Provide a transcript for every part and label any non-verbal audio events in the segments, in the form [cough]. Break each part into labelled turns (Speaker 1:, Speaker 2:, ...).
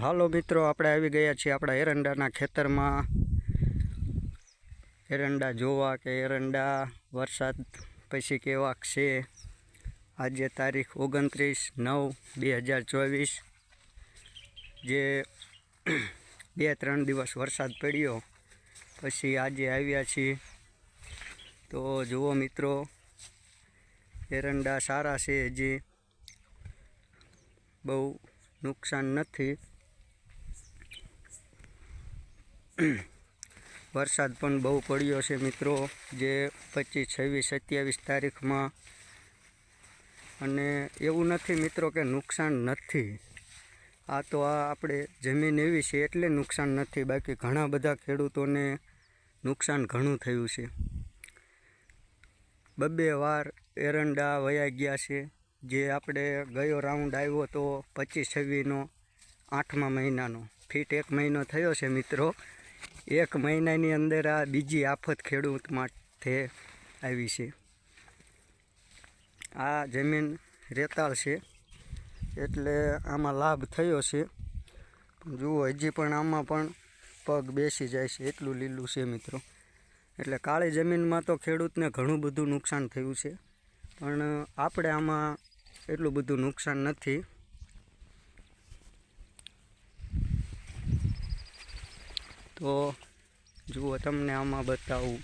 Speaker 1: હાલો મિત્રો, આપણે આવી ગયા છીએ આપણા એરંડાના ખેતરમાં. એરંડા જોવા કે એરંડા વરસાદ પછી કેવા છે? આજે તારીખ ઓગણત્રીસ નવ બે હજાર ચોવીસ, જે બે ત્રણ દિવસ વરસાદ પડ્યો. પછી આજે આવ્યા છીએ. તો જુઓ મિત્રો, એરંડા સારા છે, હજી બહુ નુકસાન નથી. [clears throat] વરસાદ પણ બહુ પડ્યો છે મિત્રો, જે પચીસ, છવ્વીસ, સત્યાવીસ તારીખમાં. અને એવું નથી મિત્રો કે નુકસાન નથી. આ તો આ આપણે જમીન એવી છે એટલે નુકસાન નથી, બાકી ઘણા બધા ખેડૂતોને નુકસાન ઘણું થયું છે. બબ્બે વાર એરંડા વયા ગયા છે, જે આપણે ગયો રાઉન્ડ આવ્યો તો પચીસ, છવ્વીસનો, આઠમા મહિનાનો. ફીટ એક મહિનો થયો છે મિત્રો. એક મહિનાની અંદર આ બીજી આફત ખેડૂત માટે આવી છે. આ જમીન રેતાળ છે, એટલે આમાં લાભ થયો છે. જુઓ, હજી પણ આમાં પણ પગ બેસી જાય છે, એટલું લીલું છે મિત્રો. એટલે કાળી જમીનમાં તો ખેડૂતને ઘણું બધું નુકસાન થયું છે. પણ આપણે આમાં એટલું બધું નુકસાન નથી. તો જુઓ તમને આમાં બતાવું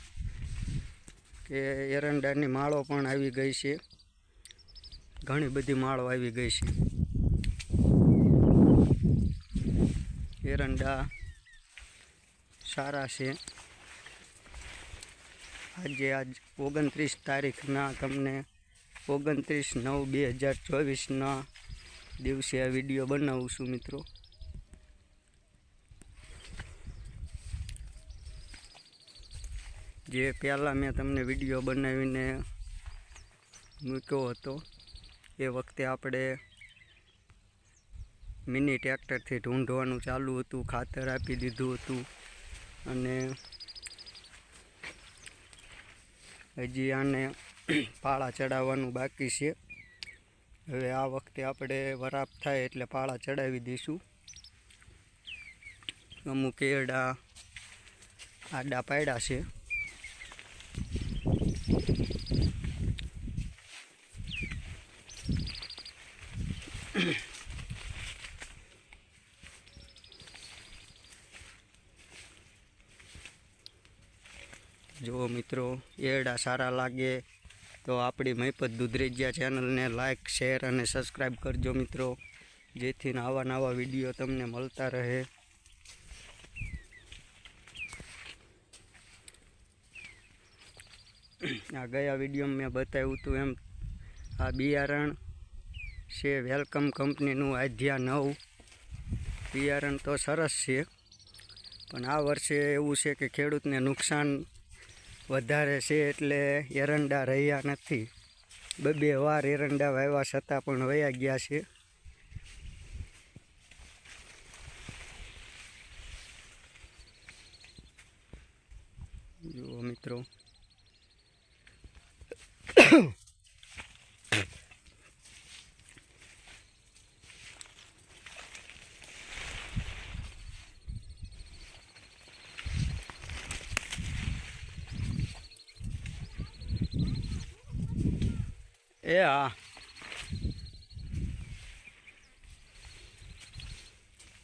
Speaker 1: કે એરંડાની માળો પણ આવી ગઈ છે. ઘણી બધી માળો આવી ગઈ છે. એરંડા સારા છે. આજે આજ ઓગણત્રીસ તારીખના તમને ઓગણત્રીસ નવ બે હજાર ચોવીસના દિવસે આ વીડિયો બનાવું છું મિત્રો. જે પહેલાં મેં તમને વીડિયો બનાવીને મૂક્યો હતો, એ વખતે આપણે મિની ટ્રેક્ટરથી ઢૂંઢવાનું ચાલુ હતું, ખાતર આપી દીધું હતું અને હજી આને પાળા ચડાવવાનું બાકી છે. હવે આ વખતે આપણે વરાપ થાય એટલે પાળા ચડાવી દઈશું. અમુક એડા આડા પાડ્યા છે. જો મિત્રો એરડા સારા લાગે તો આપણી મહીપત દુધરેજિયા ચેનલને લાઇક શેર અને સબસ્ક્રાઈબ કરજો મિત્રો. જેથી આવા નવા વીડિયો તમને મળતા રહે. આ ગયા વિડીયોમાં મેં બતાવ્યું હતું એમ, આ બિયારણ છે વેલકમ કંપનીનું આધ્યા નવ. બિયારણ તો સરસ છે, પણ આ વર્ષે એવું છે કે ખેડૂતને નુકસાન વધારે છે એટલે એરંડા રહ્યા નથી. બબે વાર એરંડા વાવ્યા છતાં પણ વયા ગયા છે. જુઓ મિત્રો [coughs] એ હા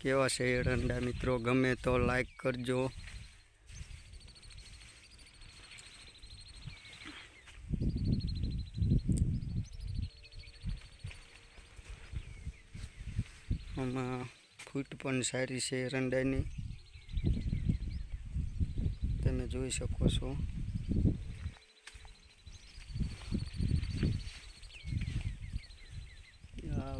Speaker 1: કેવા છે એરંડા મિત્રો? ગમે તો લાઈક કરજો. આમાં ફૂટ પણ સારી છે એરંડાની તમે જોઈ શકો છો આ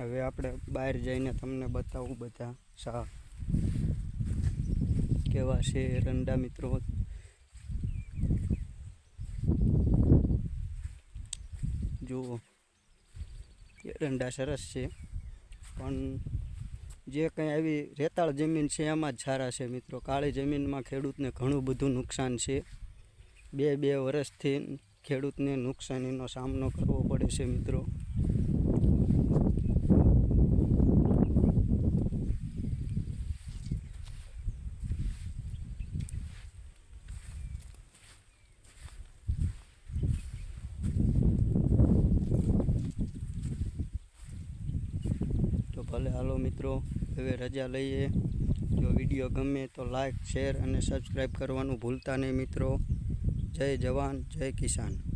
Speaker 1: હવે આપણે બહાર જઈને તમને બતાવું બધા શા કેવા છે એરંડા મિત્રો. જુઓ એરંડા સરસ છે. પણ જે કંઈ આવી રેતાળ જમીન છે એમાં જ સારા છે મિત્રો. કાળી જમીનમાં ખેડૂતને ઘણું બધું નુકસાન છે. બે બે વર્ષથી ખેડૂતને નુકસાનીનો સામનો કરવો પડે છે મિત્રો. ભલે હાલો મિત્રો, હવે રજા લઈએ. જો વીડિયો ગમે તો લાઈક, શેર અને સબસ્ક્રાઈબ કરવાનું ભૂલતા નહીં મિત્રો. જય જવાન, જય કિસાન.